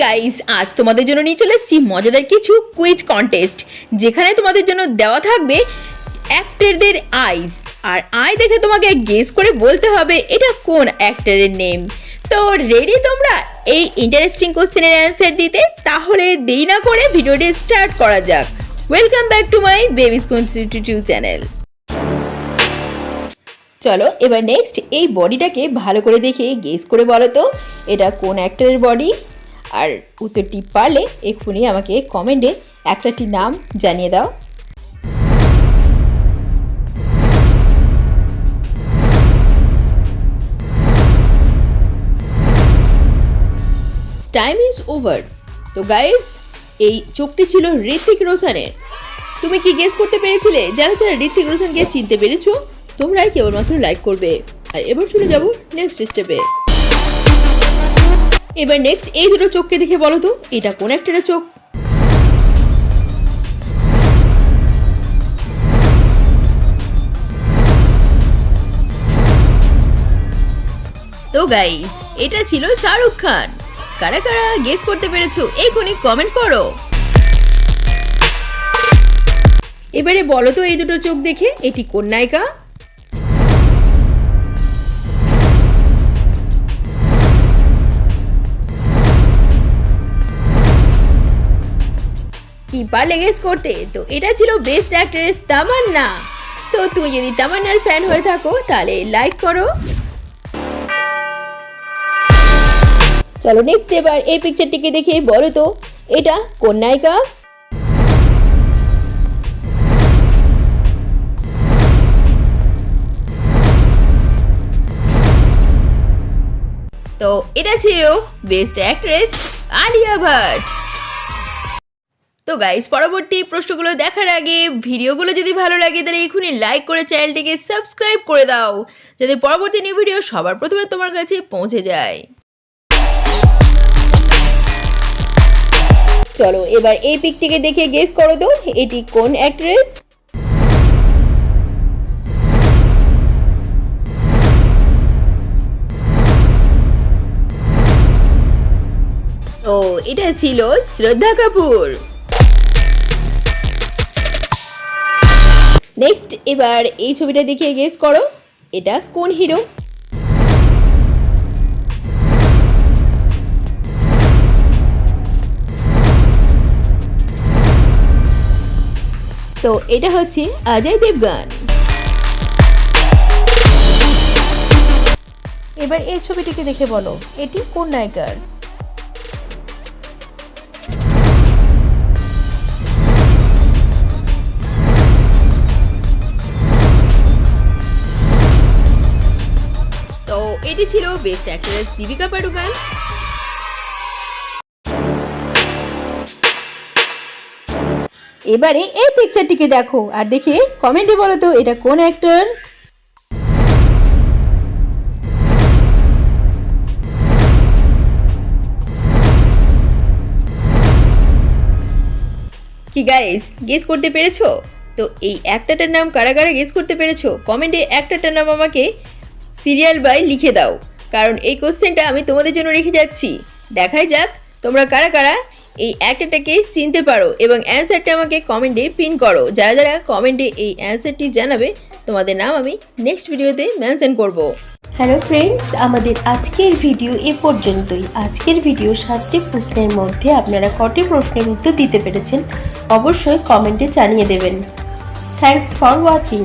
Guys আজ তোমাদের জন্য নিয়ে চলে এসেছি মজাদার কিছু কুইজ কন্টেস্ট যেখানে তোমাদের জন্য দেওয়া থাকবে অ্যাক্টরদের আইস আর আই দেখে তোমাকে গেস করে বলতে হবে এটা কোন অ্যাক্টরের নেম তো রেডি তোমরা এই ইন্টারেস্টিং কোশ্চেনের অ্যান্সার দিতে? তাহলে দেরি না করে ভিডিওটি স্টার্ট করা যাক। Welcome back to my baby স্কুন channel চলো এবার নেক্সট এই বডিটাকে ভালো করে দেখে গেস করে বলো তো, এটা কোন অ্যাক্টরের বডি আর উত্তরটি পারলে এক্ষুনি আমাকে কমেন্টে একটাটি নাম জানিয়ে দাও। টাইম ইজ ওভার তো গাইস এই চোখটি ছিল ঋতিক রোশনের। তুমি কি গেস করতে পেরেছিলে? যারা যারা ঋতিক রোশনকে চিনতে পেরেছ, তোমরাই কেবলমাত্র লাইক করবে। আর এবার চলে যাব নেক্সট স্টেপে এবার নেক্সট এই দুটো চোখকে দেখে বলো তো, এটা কোন একটা চোখ? তো গাইস এটা ছিল শাহরুখ খান। কারা কারা গেস করতে পেরেছ, এখনই কমেন্ট করো। এবারে বলো তো এই দুটো চোখ দেখে, এটি কোন নায়িকা? কি পারলে গেস করতে। তো এটা ছিল বেস্ট অ্যাক্ট্রেস তামান্না। তো তুমি যদি তামান্নার ফ্যান হয়ে থাকো, তাহলে লাইক করো। চলো নেক্সট এবার এই পিকচারটিকে দেখে বলো তো এটা কোন নায়িকা? তো এটা ছিল বেস্ট অ্যাক্ট্রেস আলিয়া ভাট। তো গাইস পরবর্তী প্রশ্নগুলো দেখার আগে ভিডিওগুলো যদি ভালো লাগে, তাহলে এখনই লাইক করে চ্যানেলটিকে সাবস্ক্রাইব করে দাও, যাতে পরবর্তী নিউ ভিডিও সবার প্রথমে তোমার কাছে পৌঁছে যায়। চলো, এবার এই পিকটিকে দেখে গেস করো তো, এটি কোন অ্যাক্ট্রেস ও এটা ছিল শ্রদ্ধা কাপুর। নেক্সট এবার এই ছবিটা দেখে গেস করো, এটা কোন হিরো তো এটা হচ্ছে অজয় দেবগান। এবার এই ছবিটিকে দেখে বলো, এটি কোন নায়িকার? এটি ছিল বেস্ট অ্যাক্ট্রেস দীপিকা পাডুকান। এবারে এই পিকচারটিকে দেখো, আর দেখে কমেন্টে বলো তো, এটা কোন অ্যাক্টর কি গাইস গেস করতে পেরেছ? তো এই অ্যাক্টরটার নাম কারা কারা গেস করতে পেরেছ? কমেন্টে অ্যাক্টরটার নাম আমাকে সিরিয়াল বাই লিখে দাও। কারণ এই কোশ্চেনটা আমি তোমাদের জন্য রেখে যাচ্ছি। দেখাই যাক, তোমরা কারা কারা এই অ্যাক্টরটাকে চিনতে পারো এবং অ্যান্সারটা আমাকে কমেন্টে পিন করো। যারা যারা কমেন্টে এই অ্যান্সারটি জানাবে, তোমাদের নাম আমি নেক্সট ভিডিওতে মেনশন করব। হ্যালো ফ্রেন্ডস আমাদের আজকের ভিডিও এ পর্যন্তই। আজকের ভিডিও সাতটি প্রশ্নের মধ্যে আপনারা কটি প্রশ্নের উত্তর দিতে পেরেছেন, অবশ্যই কমেন্টে জানিয়ে দেবেন। Thanks for watching